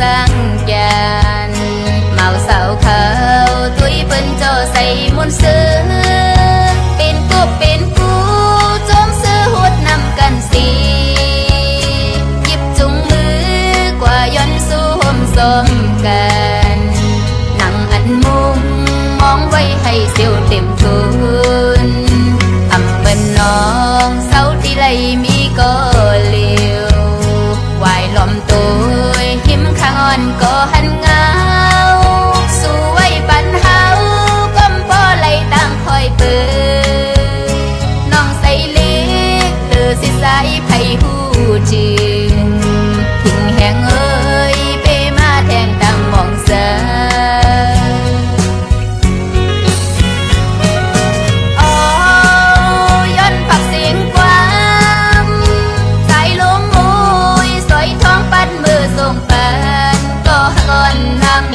สังยานเมาเสาเขาตุยเปิ้นโจใส่มุนซื้อเป็นกูเป็นกูจมซื้อหดนำกันสีหยิบจุงมือกว่าย้อนสู้ห่มสมกันหนังอันมุงมองไว้ให้เสียวเต็มตัว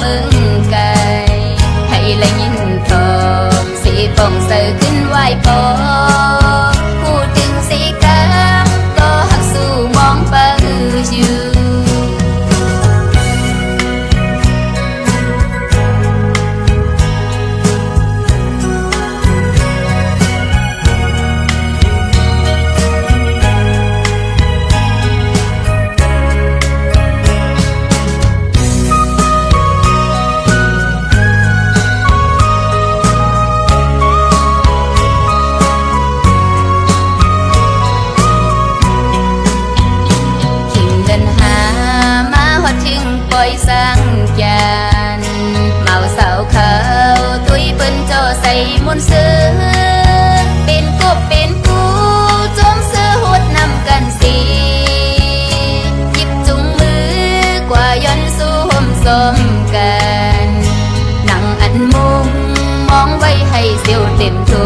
เมืงไกลให้ละยินทองสีปองเสือขึ้นไหวพอ มนเสือเป็นกบเป็นกูจมเสือหดนำกันสีหยิบจุงมือกว่าย้อนสู้หมสมกันหนังอันมุงมองไว้ให้เสียวเต็มทุ